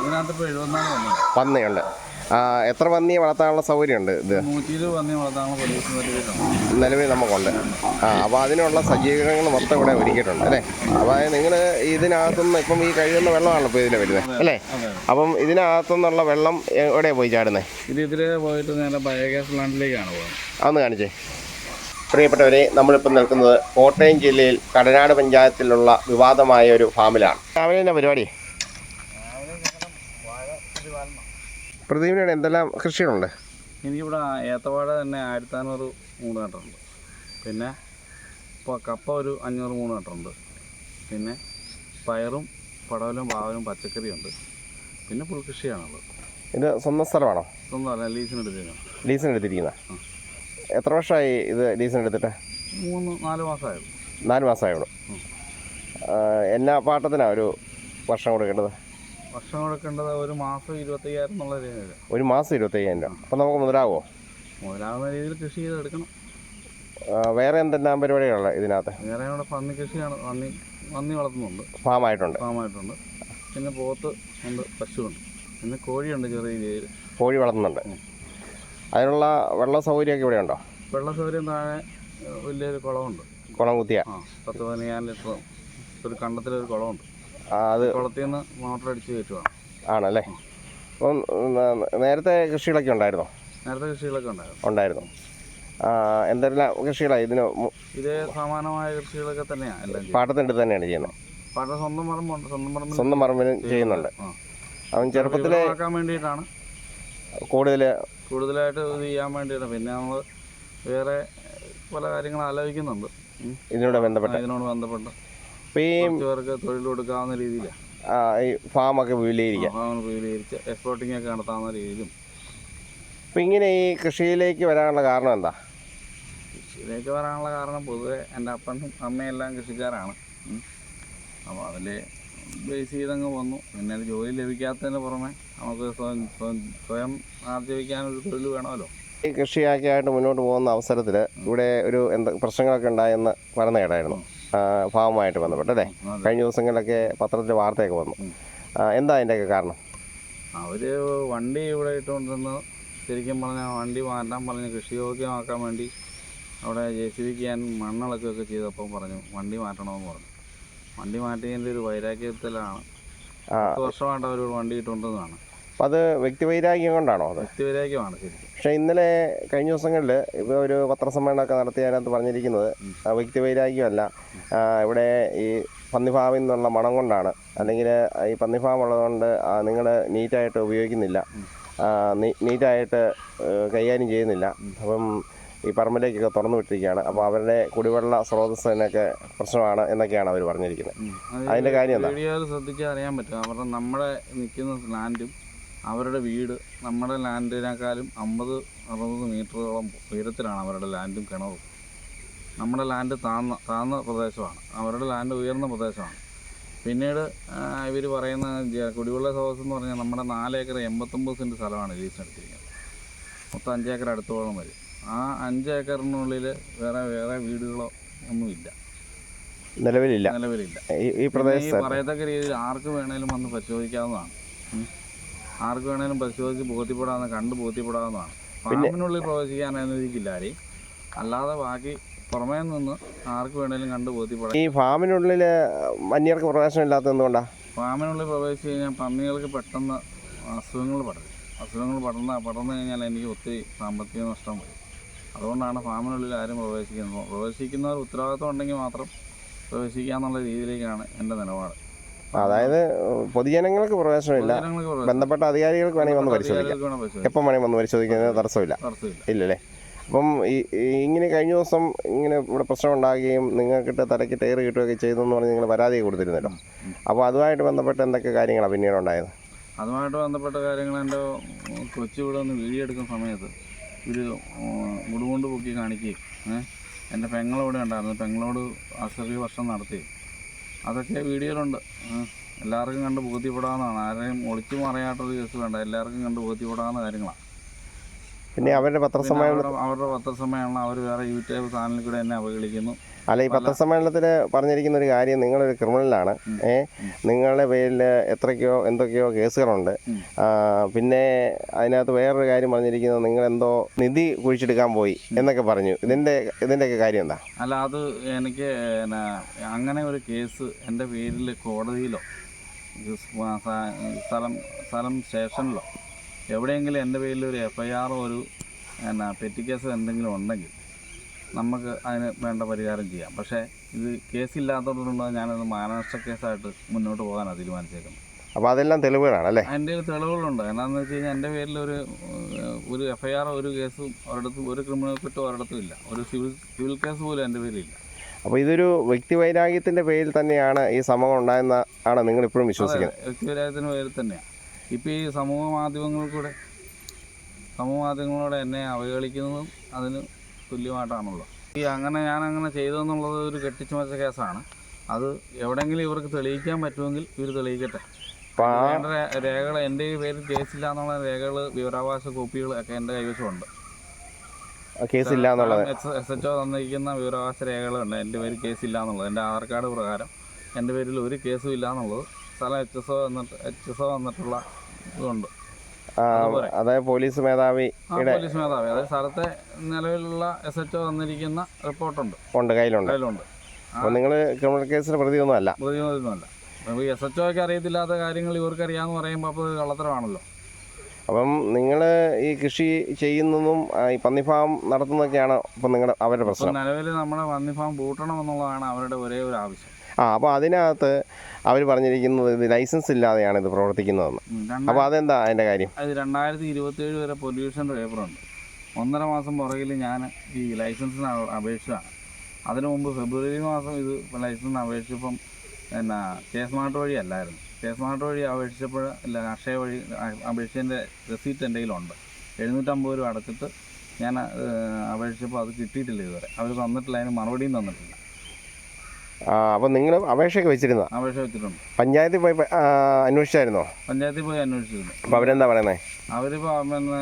ഇതിനകത്ത് ഇപ്പോൾ എഴുപത്തിനാല് വന്നു. പന്നിയുണ്ട് എത്ര പന്നിയെ വളർത്താനുള്ള സൗകര്യമുണ്ട് ഇത്? നിലവിൽ നമുക്കുണ്ട്. ആ അപ്പോൾ അതിനുള്ള സജ്ജീകരണങ്ങൾ മൊത്തം ഇവിടെ ഒരുക്കിയിട്ടുണ്ട് അല്ലേ? അപ്പോൾ നിങ്ങൾ ഇതിനകത്തുനിന്ന് ഇപ്പം ഈ കഴിയുന്ന വെള്ളമാണല്ലോ ഇപ്പോൾ ഇതിൽ വരുന്നത് അല്ലേ? അപ്പം ഇതിനകത്തുനിന്നുള്ള വെള്ളം എവിടെയാണ് പോയി ചാടുന്നത് ഇത് ഇതിലെ പോയിട്ട് നേരെ ബയോഗ്യാസ് പ്ലാന്റിലേക്കാണ് പോകുന്നത് അതൊന്ന് കാണിച്ചേ. പ്രിയപ്പെട്ടവരെ നമ്മളിപ്പോൾ നിൽക്കുന്നത് കോട്ടയം ജില്ലയിൽ കടനാട് പഞ്ചായത്തിലുള്ള വിവാദമായ ഒരു ഫാമിലാണ്. രാവിലെ തന്നെ പരിപാടി? പ്രദീപിനോട് എന്തെല്ലാം കൃഷികളുണ്ട്? എനിക്കിവിടെ ഏത്തവാഴ തന്നെ ആയിരത്തി അഞ്ഞൂറ് മൂന്ന് കെട്ടുണ്ട് പിന്നെ ഇപ്പോൾ കപ്പ ഒരു അഞ്ഞൂറ് മൂന്ന് കെട്ടുണ്ട് പിന്നെ പയറും പടവലും പാവലും പച്ചക്കറിയുണ്ട്. പിന്നെ പുൽകൃഷിയാണുള്ളത്. ഇത് സ്വന്തം സ്ഥലമാണോ? സ്വന്തമല്ല ലീസിന് ലീസിനെടുത്തിരിക്കുന്ന എത്ര വർഷമായി ഇത് ലീസിന് എടുത്തിട്ട്? മൂന്ന് നാല് മാസമായിരുന്നു നാല് മാസമായുള്ളൂ. എന്നാ പാട്ടത്തിനാണ് ഒരു വർഷം കൊടുക്കേണ്ടത് വർഷം കൊടുക്കേണ്ടത് ഒരു മാസം ഇരുപത്തയ്യായിരം എന്നുള്ള രീതിയിൽ ഒരു മാസം ഇരുപത്തയ്യായിരം രൂപ. അപ്പം നമുക്ക് മുതലാകുമോ മുതലാവുന്ന രീതിയിൽ കൃഷി ചെയ്തെടുക്കണം. വേറെ എന്തെല്ലാം പരിപാടികളുള്ളത് ഇതിനകത്ത്? വേറെ ഇവിടെ പന്നി കൃഷിയാണ്. പന്നി പന്നി വളർത്തുന്നുണ്ട്. ഫാമായിട്ടുണ്ട്. ഫാമായിട്ടുണ്ട്. പിന്നെ പോത്ത് ഉണ്ട് പശുവുണ്ട്. പിന്നെ കോഴിയുണ്ട് ചെറിയ രീതിയിൽ. കോഴി വളർത്തുന്നുണ്ട്. അതിനുള്ള വെള്ള സൗകര്യമൊക്കെ ഇവിടെ ഉണ്ടോ? വെള്ള സൗകര്യം താഴെ വലിയൊരു കുളമുണ്ട്. കുളം കുത്തിയ? പത്ത് പതിനയ്യായിരം ലിറ്റർ. ഒരു കണ്ടത്തിലൊരു കുളമുണ്ട്. അത് കുളത്തിൽ നിന്ന് മോട്ടർ അടിച്ച് കയറ്റുവാണ് ആണല്ലേ അപ്പം നേരത്തെ കൃഷികളൊക്കെ ഉണ്ടായിരുന്നു? നേരത്തെ കൃഷികളൊക്കെ ഉണ്ടായിരുന്നു. ഉണ്ടായിരുന്നു. എന്തെല്ലാം കൃഷികളാണ് ഇതിന് ഇതേ സമാനമായ കൃഷികളൊക്കെ തന്നെയാണ് എല്ലാം പാട്ടത്തിന്റെ തന്നെയാണ് ചെയ്യുന്നത്. പാട്ട സ്വന്തം പറമ്പുണ്ട് സ്വന്തം പറമ്പ് സ്വന്തം പറമ്പിലും ചെയ്യുന്നുണ്ട്. അവൻ ചെറുപ്പത്തിൽ ആക്കാൻ വേണ്ടിയിട്ടാണ്. കൂടുതൽ കൂടുതലായിട്ട് ഇത് ചെയ്യാൻ വേണ്ടിയിട്ട്. പിന്നെ നമ്മൾ വേറെ പല കാര്യങ്ങളും ആലോചിക്കുന്നുണ്ട്. ഇതിനോട് ബന്ധപ്പെട്ട്. ഇതിനോട് ബന്ധപ്പെട്ട്. അപ്പോൾ ഈ തൊഴിൽ കൊടുക്കാവുന്ന രീതിയിലാണ് ആ, ഈ ഫാമൊക്കെ വിപുലീകരിക്കുക ഭാഗങ്ങൾ വിപുലീകരിച്ച് എക്സ്പോർട്ടിംഗ് ഒക്കെ നടത്താവുന്ന രീതിയിലും. അപ്പം ഇങ്ങനെ ഈ കൃഷിയിലേക്ക് വരാനുള്ള കാരണം എന്താ? കൃഷിയിലേക്ക് വരാനുള്ള കാരണം പൊതുവെ എന്റെ അപ്പനും അമ്മയെല്ലാം എല്ലാം കൃഷിക്കാരാണ്. അപ്പൊ അപ്പോൾ അതിൽ ബേസ് ചെയ്തങ്ങ് വന്നു. പിന്നെ ജോലി ലഭിക്കാത്തതിന് പുറമെ നമുക്ക് സ്വയം സ്വയം ആർജിക്കാനൊരു തൊഴിൽ വേണമല്ലോ. ഈ കൃഷിയാക്കിയായിട്ട് മുന്നോട്ട് പോകുന്ന അവസരത്തിൽ ഇവിടെ ഒരു എന്താ പ്രശ്നങ്ങളൊക്കെ ഉണ്ടായെന്ന് പറഞ്ഞ കേട്ടായിരുന്നു. ആ, ഫാമുമായിട്ട് ബന്ധപ്പെട്ട് അല്ലേ? കഴിഞ്ഞ ദിവസങ്ങളിലൊക്കെ പത്രത്തിൽ വാർത്തയൊക്കെ വന്നു. എന്താ അതിന്റെയൊക്കെ കാരണം? അവർ വണ്ടി ഇവിടെ ഇട്ടുകൊണ്ടിരുന്ന്. ശരിക്കും പറഞ്ഞാൽ വണ്ടി മാറ്റാൻ പറഞ്ഞ് കൃഷിയോഗ്യമാക്കാൻ വേണ്ടി അവിടെ ജെ സി ബിക്ക് ഞാൻ മണ്ണിളക്കുകയൊക്കെ ചെയ്തപ്പോൾ പറഞ്ഞു വണ്ടി മാറ്റണമെന്ന് പറഞ്ഞു. വണ്ടി മാറ്റിയതിന്റെ ഒരു വൈരാഗ്യത്തിലാണ്. പത്ത് വർഷമായിട്ട് അവർ വണ്ടി ഇട്ടുകൊണ്ടിരുന്നതാണ്. അപ്പം അത് വ്യക്തിവൈരാഗ്യം കൊണ്ടാണോ അത്? വ്യക്തിവൈരാഗ്യമാണ് ശരിക്കും പക്ഷേ ഇന്നലെ കഴിഞ്ഞ ദിവസങ്ങളിൽ ഇപ്പോൾ ഒരു പത്രസമ്മേളനമൊക്കെ നടത്തി അതിനകത്ത് പറഞ്ഞിരിക്കുന്നത്. ആ, വ്യക്തിവൈരാഗ്യമല്ല ഇവിടെ ഈ പന്നിഫാമിൽ നിന്നുള്ള മണം കൊണ്ടാണ്. അല്ലെങ്കിൽ ഈ പന്നിഫാം ഉള്ളതുകൊണ്ട് നിങ്ങൾ നീറ്റായിട്ട് ഉപയോഗിക്കുന്നില്ല. നീറ്റായിട്ട് കൈകാര്യം ചെയ്യുന്നില്ല. അപ്പം ഈ പറമ്പിലേക്കൊക്കെ തുറന്നു വിട്ടിരിക്കുകയാണ്. അപ്പോൾ അവരുടെ കുടിവെള്ള സ്രോതസ്സിനൊക്കെ പ്രശ്നമാണ് എന്നൊക്കെയാണ് അവർ പറഞ്ഞിരിക്കുന്നത്. അതിന്റെ കാര്യം എന്താ? ശ്രദ്ധിച്ചാൽ അറിയാൻ പറ്റും. അവരുടെ നമ്മുടെ നിൽക്കുന്ന ലാൻഡും അവരുടെ വീട് നമ്മുടെ ലാൻഡിനേക്കാളും അമ്പത് അറുപത് മീറ്ററോളം ഉയരത്തിലാണ് അവരുടെ ലാൻഡും കിണറും. നമ്മുടെ ലാൻഡ് താഴ്ന്ന താഴ്ന്ന പ്രദേശമാണ്. അവരുടെ ലാൻഡ് ഉയർന്ന പ്രദേശമാണ്. പിന്നീട് ഇവർ പറയുന്ന കുടിവെള്ള സ്രോതസ് എന്ന് പറഞ്ഞാൽ നമ്മുടെ നാലേക്കർ എൺപത്തൊമ്പത് സെന്റ് സ്ഥലമാണ് ലീസിനെടുത്തിരിക്കുന്നത് മൊത്തം അഞ്ചേക്കർ അടുത്തോളം വരും. ആ അഞ്ച് ഏക്കറിനുള്ളിൽ വേറെ വേറെ വീടുകളോ ഒന്നുമില്ല. നിലവിലില്ല. നിലവിലില്ല. ഈ പറയത്തക്ക രീതിയിൽ ആർക്ക് വേണേലും വന്ന് പരിശോധിക്കാവുന്നതാണ്. ആർക്ക് വേണേലും പരിശോധിച്ച് ബോധ്യപ്പെടാവുന്ന കണ്ട് ബോധ്യപ്പെടാവുന്നതാണ് ഫാമിനുള്ളിൽ പ്രവേശിക്കാൻ അനുവദിക്കില്ല ആരെയും അല്ലാതെ ബാക്കി പുറമേ നിന്ന് ആർക്ക് വേണേലും കണ്ട് ബോധ്യപ്പെടാം ഈ ഫാമിനുള്ളിൽ മഞ്ഞർക്ക് പ്രവേശനം ഇല്ലാത്തത് എന്തുകൊണ്ടാണ് ഫാമിനുള്ളിൽ പ്രവേശിച്ച് കഴിഞ്ഞാൽ പന്നികൾക്ക് പെട്ടെന്ന് അസുഖങ്ങൾ പടരും. അസുഖങ്ങൾ പടർന്ന പടർന്നു കഴിഞ്ഞാൽ എനിക്ക് ഒത്തിരി സാമ്പത്തിക നഷ്ടം വരും. അതുകൊണ്ടാണ് ഫാമിനുള്ളിൽ ആരും പ്രവേശിക്കുന്നത്. പ്രവേശിക്കുന്നവർ ഉത്തരവാദിത്വം ഉണ്ടെങ്കിൽ മാത്രം പ്രവേശിക്കാന്നുള്ള രീതിയിലേക്കാണ് എന്റെ നിലപാട്. അതായത് പൊതുജനങ്ങൾക്ക് പ്രവേശനമില്ല. ബന്ധപ്പെട്ട അധികാരികൾക്ക് വേണമെങ്കിൽ വന്ന് പരിശോധിക്കാം. എപ്പം വേണമെങ്കിൽ വന്ന് പരിശോധിക്കുന്നതിന് തടസ്സമില്ല. ഇല്ലല്ലേ? അപ്പം ഈ ഇങ്ങനെ കഴിഞ്ഞ ദിവസം ഇങ്ങനെ ഇവിടെ പ്രശ്നം ഉണ്ടാകുകയും നിങ്ങൾക്കിട്ട് തലയ്ക്ക് ടയർ കിട്ടുകയൊക്കെ ചെയ്തു എന്ന് പറഞ്ഞ് നിങ്ങൾ പരാതി കൊടുത്തിരുന്നല്ലോ. അപ്പോൾ അതുമായിട്ട് ബന്ധപ്പെട്ട് എന്തൊക്കെ കാര്യങ്ങളാണ് പിന്നീട് ഉണ്ടായത്? അതുമായിട്ട് ബന്ധപ്പെട്ട കാര്യങ്ങൾ എന്റെ കൊച്ചു ഇവിടെ നിന്ന് വീഡിയോ എടുക്കുന്ന സമയത്ത് ഒരു മുടുകൊണ്ട് പൊക്കി കാണിക്കുകയും ഏഹ് എന്റെ പെങ്ങളോട് ഉണ്ടായിരുന്നു. പെങ്ങളോട് അസഭ്യ വർഷം നടത്തി. അതൊക്കെ വീഡിയോയിലുണ്ട്. എല്ലാവർക്കും കണ്ട് ബോധ്യപ്പെടാവുന്നതാണ്. ആരെയും ഒളിച്ചു മറയാട്ടൊരു കേസ് വേണ്ട. എല്ലാവർക്കും കണ്ട് ബോധ്യപ്പെടാവുന്ന കാര്യങ്ങളാണ് പിന്നെ അവരുടെ പത്രസമ്മേളനം അവരുടെ പത്രസമയമാണ് പത്രസമ്മേളനം അവർ വേറെ യൂട്യൂബ് ചാനലിൽ കൂടെ എന്നെ അവഹേളിക്കുന്നു. അല്ല ഈ പത്രസമ്മേളനത്തിൽ പറഞ്ഞിരിക്കുന്ന ഒരു കാര്യം നിങ്ങളൊരു ക്രിമിനലാണ്. ഏ? നിങ്ങളുടെ പേരിൽ എത്രയ്ക്കോ എന്തൊക്കെയോ കേസുകളുണ്ട്. പിന്നെ അതിനകത്ത് വേറൊരു കാര്യം പറഞ്ഞിരിക്കുന്നത് നിങ്ങൾ എന്തോ നിധി കുഴിച്ചെടുക്കാൻ പോയി എന്നൊക്കെ പറഞ്ഞു. ഇതിന്റെ ഇതിന്റെയൊക്കെ കാര്യം എന്താ? അല്ല അത് എനിക്ക് അങ്ങനെ ഒരു കേസ് എന്റെ പേരിൽ കോടതിയിലോ സ്ഥലം സ്ഥലം സ്റ്റേഷനിലോ എവിടെയെങ്കിലും എന്റെ പേരിൽ ഒരു എഫ് ഐ ആറോ ഒരു എന്നാ പെറ്റി കേസോ എന്തെങ്കിലും ഉണ്ടെങ്കിൽ നമുക്ക് അതിന് വേണ്ട പരിഹാരം ചെയ്യാം. പക്ഷേ ഇത് കേസില്ലാത്തതുകൊണ്ട് ഞാനത് മാനനഷ്ട കേസായിട്ട് മുന്നോട്ട് പോകാനാണ് തീരുമാനിച്ചേക്കുന്നത്. അപ്പോൾ അതെല്ലാം തെളിവുകളാണ് അല്ലേ? എന്റെ കയ്യിൽ തെളിവുകളുണ്ട്. എന്നാന്ന് വെച്ച് കഴിഞ്ഞാൽ എന്റെ പേരിൽ ഒരു ഒരു എഫ് ഐ ഒരു കേസും ഒരിടത്തും ഒരു ക്രിമിനൽ കുറ്റം ഒരിടത്തും ഇല്ല. ഒരു സിവിൽ സിവിൽ കേസ് പോലും എന്റെ പേരിലില്ല അപ്പോൾ ഇതൊരു വ്യക്തിവൈരാഗ്യത്തിന്റെ പേരിൽ തന്നെയാണ് ഈ സംഭവം ഉണ്ടായെന്ന ആണ് നിങ്ങൾ ഇപ്പോഴും വിശ്വസിക്കുന്നത്. വ്യക്തിപരായത്തിന് പേരിൽ തന്നെയാണ് ഇപ്പോൾ ഈ സമൂഹ മാധ്യമങ്ങൾ കൂടെ സമൂഹ മാധ്യമങ്ങളോടെ എന്നെ അവഹേളിക്കുന്നതും അതിന് തുല്യമായിട്ടാണല്ലോ ഈ അങ്ങനെ ഞാൻ അങ്ങനെ ചെയ്തതെന്നുള്ളത് ഒരു കെട്ടിച്ചുമച്ച കേസാണ്. അത് എവിടെയെങ്കിലും ഇവർക്ക് തെളിയിക്കാൻ പറ്റുമെങ്കിൽ ഇവർ തെളിയിക്കട്ടെ. വേണ്ട രേഖകൾ എന്റെ ഈ പേരിൽ കേസില്ല എന്നുള്ള രേഖകൾ വിവരാവകാശ കോപ്പികൾ ഒക്കെ എന്റെ കൈവശമുണ്ട്. കേസില്ല എന്നുള്ളത്. എസ് എച്ച് ഒ തന്നിരിക്കുന്ന വിവരാവകാശ രേഖകളുണ്ട്. എന്റെ പേര് കേസില്ല എന്നുള്ളത്. എന്റെ ആധാർ കാർഡ് പ്രകാരം എന്റെ പേരിൽ ഒരു കേസും ഇല്ല എന്നുള്ളത് സ്ഥലം എച്ച് എസ് ഒ എന്നിട്ട് എച്ച് എസ് ഒ വന്നിട്ടുള്ള ഇതുണ്ട്. അതായത് പോലീസ് മേധാവി പോലീസ് മേധാവി. അതായത് സ്ഥലത്തെ നിലവിലുള്ള എസ് എച്ച് ഒ തന്നിരിക്കുന്ന റിപ്പോർട്ടുണ്ട്. ഉണ്ട് കയ്യിലുണ്ട്. കയ്യിലുണ്ട്. അപ്പോൾ നിങ്ങൾ ക്രിമിനൽ കേസിന് പ്രതിയൊന്നും അല്ല പ്രതിയൊന്നുമല്ല അപ്പോൾ എസ് എച്ച് ഒക്ക് അറിയത്തില്ലാത്ത കാര്യങ്ങൾ ഇവർക്ക് അറിയാമെന്ന് പറയുമ്പോൾ അപ്പോൾ കള്ളത്തരമാണല്ലോ. അപ്പം നിങ്ങൾ ഈ കൃഷി ചെയ്യുന്നതും ഈ പന്നിഫാം നടത്തുന്നതൊക്കെയാണ് ഇപ്പം നിങ്ങളുടെ അവരുടെ പ്രശ്നം. നിലവിൽ നമ്മുടെ പന്നിഫാം പൂട്ടണം എന്നുള്ളതാണ് അവരുടെ ഒരേ ഒരു ആവശ്യം. ആ അപ്പോൾ അതിനകത്ത് അവർ പറഞ്ഞിരിക്കുന്നത് ഇത് ലൈസൻസ് ഇല്ലാതെയാണ് ഇത് പ്രവർത്തിക്കുന്നതെന്ന്. അപ്പോൾ അതെന്താ അതിന്റെ കാര്യം? അത് രണ്ടായിരത്തി ഇരുപത്തേഴ് വരെ പൊല്യൂഷൻ പേപ്പറുണ്ട് ഒന്നര മാസം പുറകിൽ ഞാൻ ഈ ലൈസൻസിന് അപേക്ഷിച്ചതാണ്. അതിനു മുമ്പ് ഫെബ്രുവരി മാസം ഇത് ലൈസൻസിന് അപേക്ഷിച്ചപ്പം എന്നാ കെ സ്മാർട്ട് വഴി അല്ലായിരുന്നു. കെ സ്മാർട്ട് വഴി അപേക്ഷിച്ചപ്പോൾ ഇല്ല അക്ഷയ വഴി അപേക്ഷേന്റെ റെസീപ്റ്റ് എന്റെ കയ്യിലുണ്ട് എഴുന്നൂറ്റമ്പത് രൂപ അടച്ചിട്ട് ഞാൻ അപേക്ഷിച്ചപ്പോൾ അത് കിട്ടിയിട്ടില്ല ഇതുവരെ. അവർ തന്നിട്ടില്ല അതിന് മറുപടിയും തന്നിട്ടില്ല. ആ അപ്പം നിങ്ങൾ അപേക്ഷയൊക്കെ വെച്ചിരുന്ന അപേക്ഷ വെച്ചിട്ടുണ്ട്. പഞ്ചായത്തിൽ പോയി ആ, അന്വേഷിച്ചായിരുന്നോ? പഞ്ചായത്തിൽ പോയി അന്വേഷിച്ചിരുന്നു. അപ്പോൾ അവരെന്താ പറയുന്നത് അവരിപ്പോൾ പിന്നെ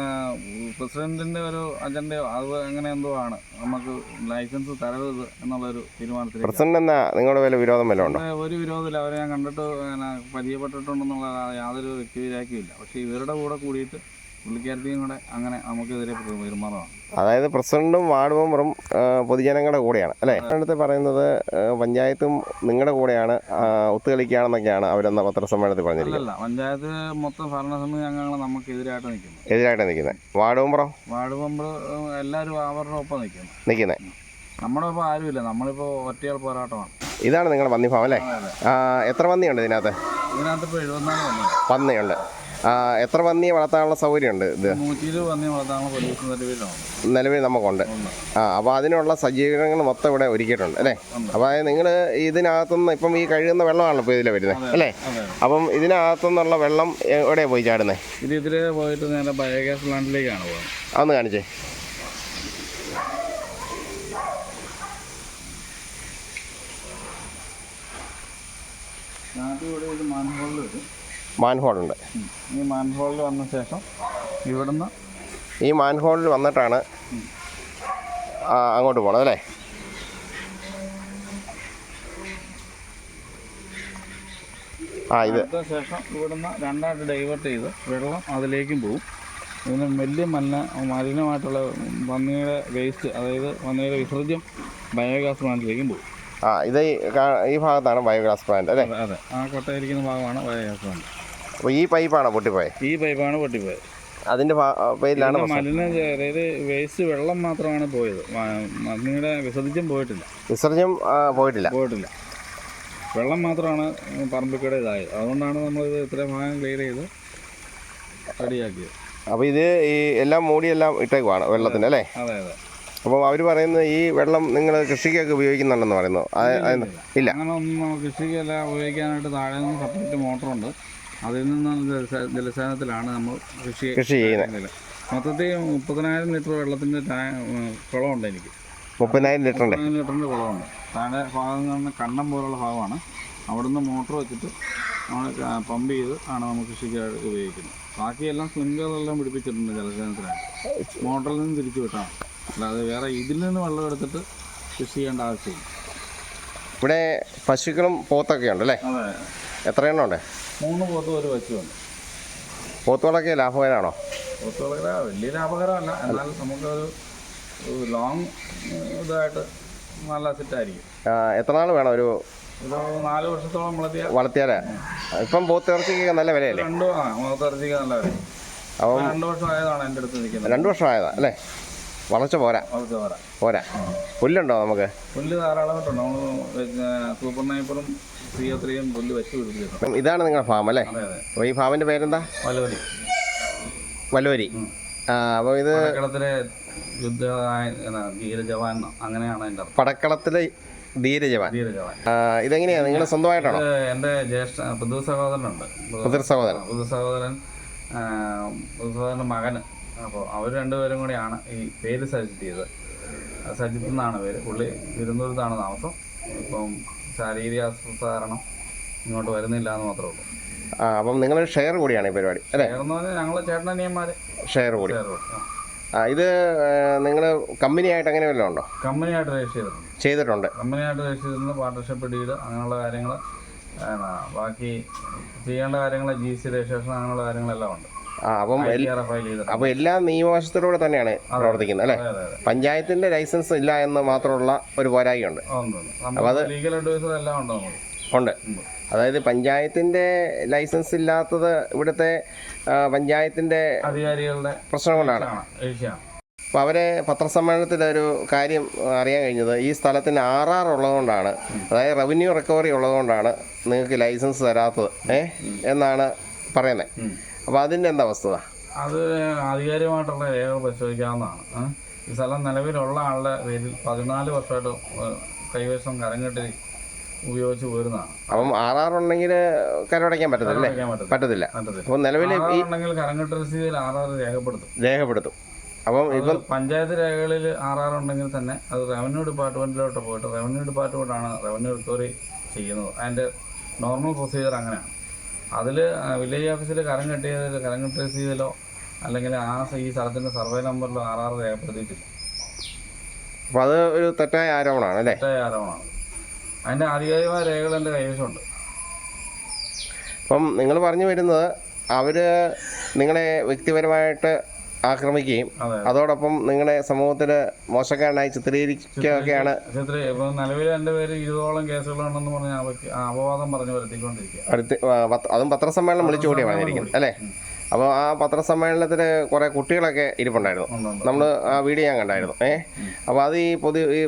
പ്രസിഡന്റിന്റെ ഒരു അജണ്ടയോ അത് അങ്ങനെ എന്തോ ആണ്. നമുക്ക് ലൈസൻസ് തരരുത് എന്നുള്ളൊരു തീരുമാനത്തിൽ പ്രസിഡന്റ് എന്നാ നിങ്ങളുടെ വില വിരോധം വല്ലതും ഉണ്ടോ? ഒരു വിരോധമില്ല. അവരെ ഞാൻ കണ്ടിട്ട് പിന്നെ പരിചയപ്പെട്ടിട്ടുണ്ടെന്നുള്ള യാതൊരു വ്യക്തിവിരാക്കിയും പക്ഷെ പക്ഷേ ഇവരുടെ കൂടെ കൂടിയിട്ട് പുള്ളിക്കാരത്തെയും കൂടെ അങ്ങനെ നമുക്കെതിരെ പെരുമാറമാണ് അതായത് പ്രസിഡന്റും വാർഡ് മെമ്പറും പൊതുജനങ്ങളുടെ കൂടെയാണ് അല്ലേ? അടുത്ത് പറയുന്നത് പഞ്ചായത്തും നിങ്ങളുടെ കൂടെയാണ് ഒത്തുകളിക്കുകയാണെന്നൊക്കെയാണ് അവരെന്ന പത്രസമ്മേളനത്തിൽ പറഞ്ഞിരിക്കുന്നത്. പഞ്ചായത്ത് മൊത്തം ഭരണസമിതി അംഗങ്ങൾ നമുക്കെതിരായിട്ട് നിൽക്കുന്നത്. എതിരായിട്ട് നിൽക്കുന്നത്. വാർഡ് മെമ്പറോ വാർഡ് മെമ്പർ എല്ലാവരും അവരുടെ ഒപ്പം നിൽക്കുന്നു? നിൽക്കുന്നത് നമ്മുടെ ഒപ്പം ആരുമില്ല നമ്മളിപ്പോൾ ഒറ്റയാൾ പോരാട്ടമാണ്. ഇതാണ് നിങ്ങളുടെ പന്നിഫാം അല്ലേ? എത്ര പന്നിയുണ്ട് ഇതിനകത്ത്? ഇതിനകത്ത് ഇപ്പോൾ എഴുപത്തിനാല് പന്നിയുണ്ട് എത്ര പന്നിയെ വളർത്താനുള്ള സൗകര്യമുണ്ട് ഇത്? നിലവിൽ നമുക്കുണ്ട്. ആ അപ്പോൾ അതിനുള്ള സജ്ജീകരണങ്ങൾ മൊത്തം ഇവിടെ ഒരുക്കിയിട്ടുണ്ട് അല്ലേ? അപ്പോൾ അതായത് നിങ്ങൾ ഇതിനകത്തുനിന്ന് ഇപ്പം ഈ കഴുകുന്ന വെള്ളമാണല്ലോ ഇപ്പോൾ ഇതിലെ വരുന്നത് അല്ലേ? അപ്പം ഇതിനകത്തുനിന്നുള്ള വെള്ളം എവിടെയാണ് പോയി ചാടുന്നത് ഇത് ഇതിലെ പോയിട്ട് നേരെ ബയോഗ്യാസ് പ്ലാന്റിലേക്കാണ് പോകുന്നത്. അന്ന് കാണിച്ചേ. മാൻഹോളുണ്ട്. ഈ മാൻഹോളിൽ വന്ന ശേഷം ഇവിടുന്ന് ഈ മാൻഹോളിൽ വന്നിട്ടാണ് അങ്ങോട്ട് പോകണം അല്ലേ? ആ ഇത്. ശേഷം ഇവിടുന്ന് രണ്ടായിട്ട് ഡൈവേർട്ട് ചെയ്ത് വെള്ളം അതിലേക്കും പോകും ഇതിന് വലിയ മലിന മലിനമായിട്ടുള്ള പന്നിയുടെ വേസ്റ്റ് അതായത് പന്നിയുടെ വിസർജ്യം ബയോഗ്യാസ് പ്ലാന്റിലേക്കും പോകും ആ ഇത് ഈ ഭാഗത്താണ് ബയോഗ്യാസ് പ്ലാന്റ് അല്ലേ? അതെ അതെ. ആ കൊട്ടയിരിക്കുന്ന ഭാഗമാണ് ബയോഗ്യാസ് പ്ലാന്റ് അപ്പോൾ ഈ പൈപ്പാണോ പൊട്ടിപ്പോയത് ഈ പൈപ്പാണ് പൊട്ടിപ്പോയത് അതിന്റെ ഭാ- പേരിലാണ് മലിന അതായത് വേസ്റ്റ് വെള്ളം മാത്രമാണ് പോയത്. മലിനയുടെ വിസർജ്യം പോയിട്ടില്ല. വിസർജ്യം പോയിട്ടില്ല. പോയിട്ടില്ല. വെള്ളം മാത്രമാണ് പറമ്പിക്കയുടെ ഇതായത്. അതുകൊണ്ടാണ് നമ്മൾ ഇത് ഇത്രയും ഭാഗം ക്ലിയർ ചെയ്ത് റെഡിയാക്കിയത്. അപ്പോൾ ഇത് ഈ എല്ലാം മൂടിയെല്ലാം ഇട്ടേക്കുവാണ് വെള്ളത്തിന് അല്ലേ? അതെ അതെ. അപ്പോൾ അവർ പറയുന്നത് ഈ വെള്ളം നിങ്ങൾ കൃഷിക്കൊക്കെ ഉപയോഗിക്കുന്നുണ്ടെന്ന് പറയുന്നു. ഇല്ല. അങ്ങനെ ഒന്നും കൃഷിക്കെല്ലാം ഉപയോഗിക്കാനായിട്ട് താഴെ നിന്ന് സെപ്പറേറ്റ് മോട്ടറുണ്ട് അതിൽ നിന്നാണ് ജലസേ- ജലസേചനത്തിലാണ് നമ്മൾ കൃഷി കൃഷി ചെയ്യുന്നത്. മൊത്തത്തിൽ മുപ്പതിനായിരം ലിറ്റർ വെള്ളത്തിന്റെ കുളമുണ്ട് എനിക്ക്. മുപ്പതിനായിരം ലിറ്ററിന്റെ? മുപ്പതിനായിരം ലിറ്ററിന്റെ കുളമുണ്ട്. താഴെ ഭാഗം കണ്ണം പോലുള്ള ഭാഗമാണ്. അവിടുന്ന് മോട്ടർ വെച്ചിട്ട് നമ്മൾ പമ്പ് ചെയ്ത് ആണ് നമ്മൾ കൃഷിക്കായിട്ട് ഉപയോഗിക്കുന്നത്. ബാക്കിയെല്ലാം സ്പ്രിങ്കളെല്ലാം പിടിപ്പിച്ചിട്ടുണ്ട് ജലസേചനത്തിനായിട്ട് മോട്ടറിൽ നിന്ന് തിരിച്ചു വിട്ടാണ് അല്ലാതെ വേറെ ഇതിൽ നിന്ന് വെള്ളം എടുത്തിട്ട് കൃഷി ചെയ്യേണ്ട ആവശ്യമില്ല. ഇവിടെ പശുക്കളും പോത്തൊക്കെ ഉണ്ടല്ലേ? അതെ. എത്ര എണ്ണം ഉണ്ട്? മൂന്ന് പോത്തും ഒരു പശുവുണ്ട് പോത്തുകളൊക്കെ ലാഭകരമാണോ പോത്ത് വളരെ വലിയ ലാഭകരമല്ല. എന്നാൽ നമുക്കൊരു ലോങ് ഇതായിട്ട് നല്ല സെറ്റായിരിക്കും എത്ര നാൾ വേണം ഒരു നാല് വർഷത്തോളം വളർത്തിയ. വളർത്തിയാൽ ഇപ്പം പോത്ത് ഇറച്ചിക്ക് നല്ല വിലയല്ലേ? രണ്ടു പോത്തിറച്ചിക്ക് നല്ല വില. അപ്പം രണ്ട് വർഷം ആയതാണ് എന്റെ അടുത്ത് നിൽക്കുന്നത്. രണ്ട് ആയതാണ് അല്ലേ? വളർച്ച പോരാ. വളർച്ച പറ പോരാ. പുല്ലുണ്ടോ നമുക്ക്? പുല്ല് ധാരാളമായിട്ടുണ്ട്. നമ്മൾ സൂപ്പർ നൈപ്പറും സി ത്രീയും പുല്ല് വെച്ച് പിടിപ്പിച്ചിട്ടുണ്ട്. ഇതാണ് നിങ്ങളുടെ ഫാം അല്ലേ? അപ്പോൾ ഈ ഫാമിന്റെ പേരെന്താ? വലുവരി വല്ലൂരി ആ അപ്പോൾ ഇത് പടക്കളത്തിലെ യുദ്ധ ധീരജവാൻ അങ്ങനെയാണ് എന്റെ പടക്കളത്തിലെ ധീരജവാൻ. ഇതെങ്ങനെയാ? ഇതെങ്ങനെയാണ് നിങ്ങൾ സ്വന്തമായിട്ടാണോ? എന്റെ എന്റെ ജ്യേഷ്ഠ പുതു സഹോദരനുണ്ട് പുതിർ സഹോദരൻ പുതു സഹോദരൻ പുതു സഹോദരന്റെ മകന്. അപ്പോൾ അവർ രണ്ടുപേരും കൂടിയാണ് ഈ പേര് സജസ്റ്റ് ചെയ്തത്. സജിത്ത് എന്നാണ് പേര്. പുള്ളി തിരുവനന്തപുരത്താണ് താമസം. ഇപ്പം ശാരീരിക അസ്വസ്ഥ കാരണം ഇങ്ങോട്ട് വരുന്നില്ല എന്ന് മാത്രമേ ഉള്ളൂ. ആ അപ്പം നിങ്ങൾ ഷെയർ കൂടിയാണ് ഈ പരിപാടി അല്ലേ? പറഞ്ഞാൽ ഞങ്ങൾ ചേട്ടനിയന്മാർ ഷെയർ കൂടി. ഷെയർ ആ. ഇത് നിങ്ങൾ കമ്പനിയായിട്ട് അങ്ങനെ വല്ലതും ഉണ്ടോ? കമ്പനിയായിട്ട് രജിസ്റ്റർ ചെയ്തിട്ടുണ്ട്. ചെയ്തിട്ടുണ്ട്. കമ്പനിയായിട്ട് രജിസ്റ്റർ ചെയ്തിട്ടുണ്ട് പാർട്ണർഷിപ്പ് ഡീഡ് അങ്ങനെയുള്ള കാര്യങ്ങൾ ബാക്കി ചെയ്യേണ്ട കാര്യങ്ങൾ ജി സി രജിസ്ട്രേഷൻ അങ്ങനെയുള്ള കാര്യങ്ങളെല്ലാം ഉണ്ട്. ആ അപ്പം അപ്പോൾ എല്ലാ നിയമവശത്തിലൂടെ തന്നെയാണ് പ്രവർത്തിക്കുന്നത് അല്ലെ? പഞ്ചായത്തിന്റെ ലൈസൻസ് ഇല്ല എന്ന് മാത്രമുള്ള ഒരു പോരായ്മയുണ്ട്. ഉണ്ട്. ലീഗൽ അഡ്വൈസർ എല്ലാം ഉണ്ട് ഉണ്ട്. അതായത് പഞ്ചായത്തിന്റെ ലൈസൻസ് ഇല്ലാത്തത് ഇവിടുത്തെ പഞ്ചായത്തിന്റെ അധികാരികളുടെ പ്രശ്നം കൊണ്ടാണ്. അപ്പൊ അപ്പോൾ അവരെ പത്രസമ്മേളനത്തിൽ ഒരു കാര്യം അറിയാൻ കഴിഞ്ഞത് ഈ സ്ഥലത്തിന് ആർ ആർ ഉള്ളതുകൊണ്ടാണ് അതായത് റവന്യൂ റിക്കവറി ഉള്ളതുകൊണ്ടാണ് നിങ്ങൾക്ക് ലൈസൻസ് തരാത്തത് ഏ? എന്നാണ് പറയുന്നത്. അപ്പോൾ അതിന്റെ എന്താ വസ്തുത? അത് ആധികാരികമായിട്ടുള്ള രേഖകൾ പരിശോധിക്കാവുന്നതാണ്. ഈ സ്ഥലം നിലവിലുള്ള ആളുടെ പേരിൽ പതിനാല് വർഷമായിട്ട് കൈവശം കരങ്ങെട്ടി ഉപയോഗിച്ച് പോരുന്നതാണ്. അപ്പം ആർ ആർ ഉണ്ടെങ്കിൽ കരടയ്ക്കാൻ പറ്റത്തില്ല പറ്റത്തില്ല. അപ്പം നിലവിൽ ആറാറുണ്ടെങ്കിൽ കരങ്ങെട്ട് രസീതിൽ ആറാറ് രേഖപ്പെടുത്തും. രേഖപ്പെടുത്തും. അപ്പം ഇപ്പൊ പഞ്ചായത്ത് രേഖകളിൽ ആറാറുണ്ടെങ്കിൽ തന്നെ അത് റവന്യൂ ഡിപ്പാർട്ട്മെന്റിലോട്ട് പോയിട്ട് റവന്യൂ ഡിപ്പാർട്ട്മെന്റാണ് റവന്യൂ റിക്കവറി ചെയ്യുന്നത്. അതിന്റെ നോർമൽ പ്രൊസീജിയർ അങ്ങനെയാണ്. അതിൽ വില്ലേജ് ഓഫീസിൽ കരം കെട്ടിയതിൽ കരം കെട്ടിയ രസീതിലോ അല്ലെങ്കിൽ ആ ഈ സ്ഥലത്തിന്റെ സർവേ നമ്പറിലോ ആർ ആർ രേഖപ്പെടുത്തിയിട്ടില്ല. അപ്പോൾ അത് ഒരു തെറ്റായ ആരോപണമാണ് അല്ലേ? തെറ്റായ ആരോപണമാണ്. അതിന്റെ ആധികാരികമായ രേഖകൾ എന്റെ കൈവശമുണ്ട്. അപ്പം നിങ്ങൾ പറഞ്ഞു വരുന്നത് അവർ നിങ്ങളെ വ്യക്തിപരമായിട്ട് ആക്രമിക്കുകയും അതെ. അതോടൊപ്പം നിങ്ങളെ സമൂഹത്തിൽ മോശക്കാരനായി ചിത്രീകരിക്കുകയൊക്കെയാണ് നിലവിൽ എന്റെ പേര് ഇരുപതോളം കേസുകളുണ്ടെന്ന് പറഞ്ഞ് അവയ്ക്ക് അപവാദം പറഞ്ഞ് വരുത്തിക്കൊണ്ടിരിക്കുക അടുത്ത് അതും പത്രസമ്മേളനം വിളിച്ചുകൂടിയാണ് പറഞ്ഞിരിക്കുന്നത് അല്ലേ? അപ്പോൾ ആ പത്രസമ്മേളനത്തിന് കുറേ കുട്ടികളൊക്കെ ഇരിപ്പുണ്ടായിരുന്നു. നമ്മൾ ആ വീഡിയോ ഞാൻ കണ്ടായിരുന്നു. ഏ? അപ്പോൾ അത് ഈ പൊതു ഈ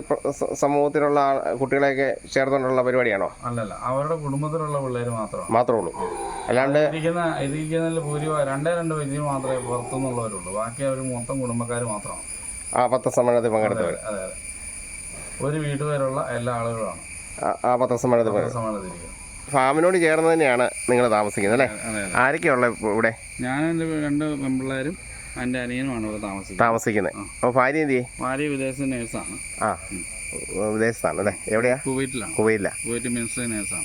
സമൂഹത്തിലുള്ള കുട്ടികളെയൊക്കെ ചേർത്തുകൊണ്ടുള്ള പരിപാടിയാണോ? അല്ലല്ല അവരുടെ കുടുംബത്തിലുള്ള പിള്ളേർ മാത്രമാണ് മാത്രമേ ഉള്ളൂ അല്ലാണ്ട് ഇരിക്കുന്ന ഇരിക്കുന്നതിൽ ഭൂരിഭാഗം രണ്ടേ രണ്ട് വലിയ മാത്രമേ പുറത്തുനിന്നുള്ളവരുള്ളൂ. ബാക്കി അവർ മൊത്തം കുടുംബക്കാർ മാത്രമാണ്. ആ പത്രസമ്മേളനത്തിൽ പങ്കെടുത്തവർ അതെ അതെ ഒരു വീട്ടുപേരുള്ള എല്ലാ ആളുകളാണ്. ആ- പത്രസമ്മേളനത്തിൽ പത്രസമ്മേളനത്തിൽ ഫാമിനോട് ചേർന്ന് തന്നെയാണ് നിങ്ങൾ താമസിക്കുന്നത് അല്ലേ? ആരൊക്കെയുള്ള ഇവിടെ? ഞാൻ എന്റെ രണ്ട് പെൺപിള്ളേരും എന്റെ അനിയനുമാണ് ഇവിടെ താമസിക്കുന്നത്. താമസിക്കുന്നത്. അപ്പോൾ ഭാര്യ എന്ത് ഭാര്യ വിദേശ നേഴ്സാണ്. ആ. വിദേശത്താണ് അല്ലേ? എവിടെയാ? കുവൈറ്റിലാണ് കുവൈറ്റിലാണ് കുവൈറ്റ് മിനിസ്റ്റർ നേഴ്സാണ്.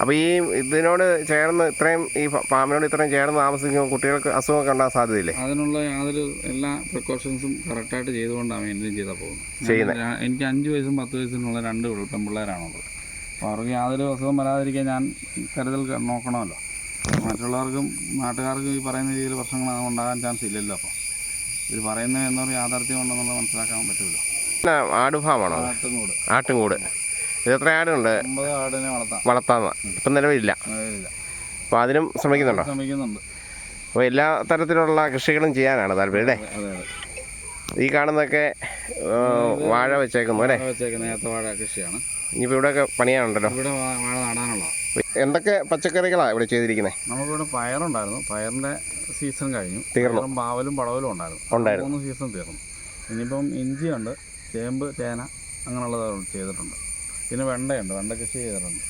അപ്പോൾ ഈ ഇതിനോട് ചേർന്ന് ഇത്രയും ഈ ഫാമിനോട് ഇത്രയും ചേർന്ന് താമസിക്കുമ്പോൾ കുട്ടികൾക്ക് അസുഖമൊക്കെ ഉണ്ടാകാൻ സാധ്യതയില്ലേ? അതിനുള്ള യാതൊരു എല്ലാ പ്രിക്കോഷൻസും കറക്റ്റായിട്ട് ചെയ്തുകൊണ്ടാണ് മെയിന്റെയിൻ ചെയ്താൽ പോകുന്നത്. ചെയ്യുന്നത്. എനിക്ക് അഞ്ച് വയസ്സും പത്ത് വയസ്സിനുള്ള രണ്ട് പിള്ള- പെൺപിള്ളേരാണുള്ളത് അപ്പോൾ അവർക്ക് യാതൊരു അസുഖം വരാതിരിക്കാൻ ഞാൻ കരുതൽ നോക്കണമല്ലോ. മറ്റുള്ളവർക്കും നാട്ടുകാർക്കും ഈ പറയുന്ന രീതിയിൽ പ്രശ്നങ്ങൾ ഉണ്ടാകാൻ ചാൻസ് ഇല്ലല്ലോ അപ്പോൾ ഇത് പറയുന്നത് എന്നൊരു യാഥാർത്ഥ്യം ഉണ്ടെന്നുള്ളത് മനസ്സിലാക്കാൻ പറ്റുമല്ലോ ആട് ഫാമാണോ ആട്ടും കൂട് ആട്ടുംകൂട്. ഇത് എത്ര ആടുണ്ട് ഒമ്പത് ആടിനെ വളർത്താം. വളർത്താന്ന് ഇപ്പം നിലവിലില്ല. അപ്പോൾ അതിനും ശ്രമിക്കുന്നുണ്ടോ? ശ്രമിക്കുന്നുണ്ട്. അപ്പോൾ എല്ലാ തരത്തിലുള്ള കൃഷികളും ചെയ്യാനാണ് താല്പര്യം അല്ലേ? അതെ അതെ. ഈ കാണുന്നൊക്കെ വാഴ വെച്ചേക്കുന്നു അല്ലേ? നേരത്തെ വാഴ കൃഷിയാണ്. ഇനിയിപ്പോൾ ഇവിടെയൊക്കെ പണിയാനുണ്ടല്ലോ. ഇവിടെ വാഴ നടാനുള്ളതാണ് എന്തൊക്കെ പച്ചക്കറികളാണ് ഇവിടെ ചെയ്തിരിക്കുന്നത് നമുക്കിവിടെ പയറുണ്ടായിരുന്നു. പയറിന്റെ സീസൺ കഴിഞ്ഞു. തീർന്നു. മാവലും പാവലും പടവലും ഉണ്ടായിരുന്നു. ഉണ്ടായിരുന്നു. മൂന്ന് സീസൺ തീർന്നു. ഇനിയിപ്പം ഇഞ്ചിയുണ്ട് ചേമ്പ് ചേന അങ്ങനെയുള്ളത് ചെയ്തിട്ടുണ്ട്. പിന്നെ വെണ്ടയുണ്ട് വെണ്ട കൃഷി ചെയ്തിട്ടുണ്ട്.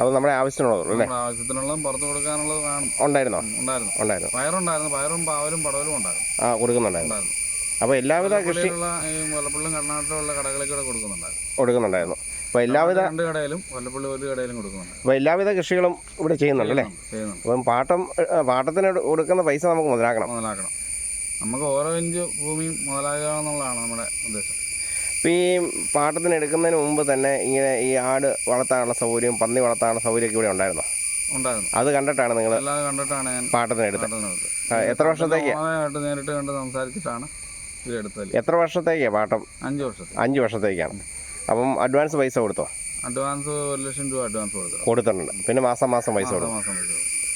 അത് നമ്മുടെ ആവശ്യത്തിനുള്ളതുള്ളൂ അല്ലേ? നമ്മുടെ ആവശ്യത്തിനുള്ളതും പുറത്ത് കൊടുക്കാനുള്ളത് കാണും ഉണ്ടായിരുന്നോ? ഉണ്ടായിരുന്നു. ഉണ്ടായിരുന്നു. പയറുണ്ടായിരുന്നു. പയറും പാവലും പടവലും ഉണ്ടായിരുന്നു. ആ കൊടുക്കുന്നുണ്ടായിരുന്നു. ഉണ്ടായിരുന്നു. അപ്പോൾ എല്ലാവിധ കൃഷി കൊല്ലപ്പള്ളിയിലുള്ള ഈ കൊല്ലപ്പള്ളിയും കർണാടകത്തിലുള്ള കടകളിൽ കൂടെ കൊടുക്കുന്നുണ്ടായിരുന്നു. കൊടുക്കുന്നുണ്ടായിരുന്നു. അപ്പോൾ എല്ലാവിധ രണ്ട് കടയിലും കൊല്ലപ്പള്ളി ഒരു കടയിലും കൊടുക്കുന്നുണ്ടായിരുന്നു. അപ്പോൾ എല്ലാവിധ കൃഷികളും ഇവിടെ ചെയ്യുന്നുണ്ട് അല്ലേ? ചെയ്യുന്നുണ്ട് അപ്പം പാട്ടം പാട്ടത്തിന് കൊടുക്കുന്ന പൈസ നമുക്ക് മുതലാക്കണം. മുതലാക്കണം. നമുക്ക് ഓരോ ഇഞ്ച് ഭൂമിയും മുതലാക്കുക എന്നുള്ളതാണ് നമ്മുടെ ഉദ്ദേശം. ഈ പാട്ടത്തിന് എടുക്കുന്നതിന് മുമ്പ് തന്നെ ഇങ്ങനെ ഈ ആട് വളർത്താനുള്ള സൗകര്യം പന്നി വളർത്താനുള്ള സൗകര്യമൊക്കെ ഇവിടെ ഉണ്ടായിരുന്നോ? ഉണ്ടായിരുന്നു. അത് കണ്ടിട്ടാണ് നിങ്ങൾ എല്ലാം കണ്ടിട്ടാണ് ഞാൻ പാട്ടത്തിന് എടുത്തത്. എത്ര വർഷത്തേക്ക്? നേരിട്ട് കണ്ട് സംസാരിച്ചിട്ടാണ് ഇതിലെടുത്തത് എത്ര വർഷത്തേക്കാണ് പാട്ടം? അഞ്ച് വർഷത്തെ അഞ്ച് വർഷത്തേക്കാണ്. അപ്പം അഡ്വാൻസ് പൈസ കൊടുത്തോ? അഡ്വാൻസ് ഒരു ലക്ഷം രൂപ അഡ്വാൻസ് കൊടുക്കണം. കൊടുത്തിട്ടുണ്ട്. പിന്നെ മാസം മാസം പൈസ കൊടുക്കും.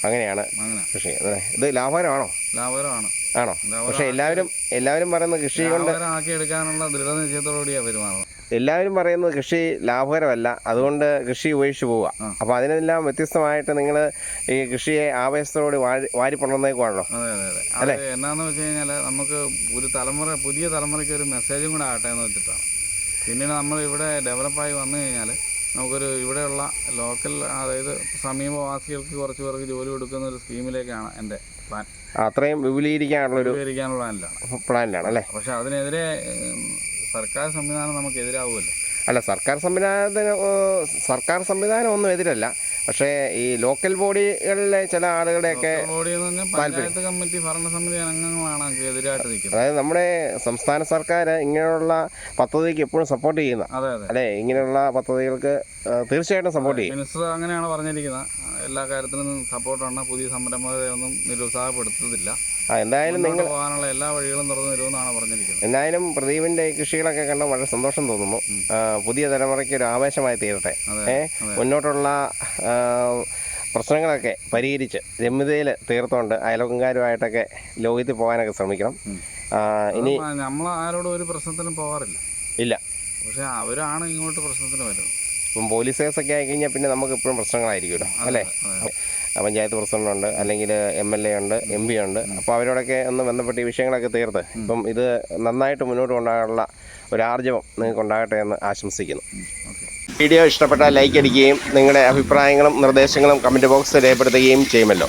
അങ്ങനെയാണ് അങ്ങനെ. കൃഷി. അതെ. ഇത് ലാഭകരമാണോ? ലാഭകരമാണ്. ആണോ? പക്ഷെ എല്ലാവരും എല്ലാവരും പറയുന്നത് കൃഷി കൊണ്ട് ലാഭകരമാക്കി എടുക്കാനുള്ള ദൃഢനിശ്ചയത്തോടുകൂടിയാണ് പെരുമാറുന്നത്. എല്ലാവരും പറയുന്നത് കൃഷി ലാഭകരമല്ല. അതുകൊണ്ട് കൃഷി ഉപേക്ഷിച്ച് പോവുക. അപ്പോൾ അതിനെല്ലാം വ്യത്യസ്തമായിട്ട് നിങ്ങൾ ഈ കൃഷിയെ ആവേശത്തോട് വാരി വാരി പുണർന്നേക്കുവാണല്ലോ അതെ അതെ അതെ. അത് എന്നാന്ന് വെച്ച് കഴിഞ്ഞാൽ നമുക്ക് ഒരു തലമുറ പുതിയ തലമുറയ്ക്ക് ഒരു മെസ്സേജും കൂടെ ആകട്ടെ എന്ന് വെച്ചിട്ടാണ്. പിന്നീട് നമ്മൾ ഇവിടെ ഡെവലപ്പായി വന്നു കഴിഞ്ഞാൽ നമുക്കൊരു ഇവിടെയുള്ള ലോക്കൽ അതായത് സമീപവാസികൾക്ക് കുറച്ച് പേർക്ക് ജോലി കൊടുക്കുന്ന ഒരു സ്കീമിലേക്കാണ് എന്റെ പ്ലാൻ അത്രയും വിപുലീകരിക്കാനുള്ള വിപുലീകരിക്കാനുള്ള പ്ലാനിലാണ് പ്ലാനിലാണ് അല്ലേ? പക്ഷെ അതിനെതിരെ സർക്കാർ സംവിധാനം നമുക്ക് എതിരാവുമല്ലോ അല്ല സർക്കാർ സംവിധാനത്തിന് സർക്കാർ സംവിധാനം ഒന്നും എതിരല്ല. പക്ഷേ ഈ ലോക്കൽ ബോഡികളിലെ ചില ആളുകളുടെയൊക്കെ പറഞ്ഞാൽ പഞ്ചായത്ത് കമ്മിറ്റി ഭരണസമിതി അംഗങ്ങളാണ് എതിരായിട്ട് നിൽക്കുന്നത് അതായത് നമ്മുടെ സംസ്ഥാന സർക്കാർ ഇങ്ങനെയുള്ള പദ്ധതിക്ക് എപ്പോഴും സപ്പോർട്ട് ചെയ്യുന്ന. അതെ ഇങ്ങനെയുള്ള പദ്ധതികൾക്ക് തീർച്ചയായിട്ടും സപ്പോർട്ട് ചെയ്യും. അങ്ങനെയാണ് പറഞ്ഞിരിക്കുന്നത്. എല്ലാ കാര്യത്തിലും സപ്പോർട്ടാണ്. പുതിയ സംരംഭകരെയൊന്നും നിരുത്സാഹപ്പെടുത്തത്തില്ല. ആ എന്തായാലും നിങ്ങൾ പോകാനുള്ള എല്ലാ വഴികളും തുറന്നു തരുമെന്നാണ് പറഞ്ഞിരിക്കുന്നത്. എന്തായാലും പ്രദീപിന്റെ കൃഷികളൊക്കെ കണ്ട വളരെ സന്തോഷം തോന്നുന്നു. പുതിയ തലമുറയ്ക്ക് ഒരു ആവേശമായി തീരട്ടെ. മുന്നോട്ടുള്ള പ്രശ്നങ്ങളൊക്കെ പരിഹരിച്ച് രമ്യതയിൽ തീർത്തുകൊണ്ട് അയൽവക്കംകാരുമായിട്ടൊക്കെ ലോകത്തിൽ പോകാനൊക്കെ ശ്രമിക്കണം. ഇനി നമ്മൾ ആരോടും ഒരു പ്രശ്നത്തിനും പോകാറില്ല. ഇല്ല. പക്ഷെ അവരാണ് ഇങ്ങോട്ട് പ്രശ്നത്തിന് വരുന്നത്. ഇപ്പം പോലീസ് കേസൊക്കെ ആയി കഴിഞ്ഞാൽ പിന്നെ നമുക്ക് എപ്പോഴും പ്രശ്നങ്ങളായിരിക്കുമല്ലോ അല്ലേ. പഞ്ചായത്ത് പ്രസിഡന്റുണ്ട് അല്ലെങ്കിൽ എം എൽ എ ഉണ്ട് എം പി ഉണ്ട്. അപ്പോൾ അവരോടൊക്കെ ഒന്ന് ബന്ധപ്പെട്ട് ഈ വിഷയങ്ങളൊക്കെ തീർത്ത് ഇപ്പം ഇത് നന്നായിട്ട് മുന്നോട്ട് കൊണ്ടാകാനുള്ള ഒരു ആർജവം നിങ്ങൾക്ക് ഉണ്ടാകട്ടെ എന്ന് ആശംസിക്കുന്നു. വീഡിയോ ഇഷ്ടപ്പെട്ടാൽ ലൈക്ക് അടിക്കുകയും നിങ്ങളുടെ അഭിപ്രായങ്ങളും നിർദ്ദേശങ്ങളും കമന്റ് ബോക്സിൽ രേഖപ്പെടുത്തുകയും ചെയ്യുമല്ലോ.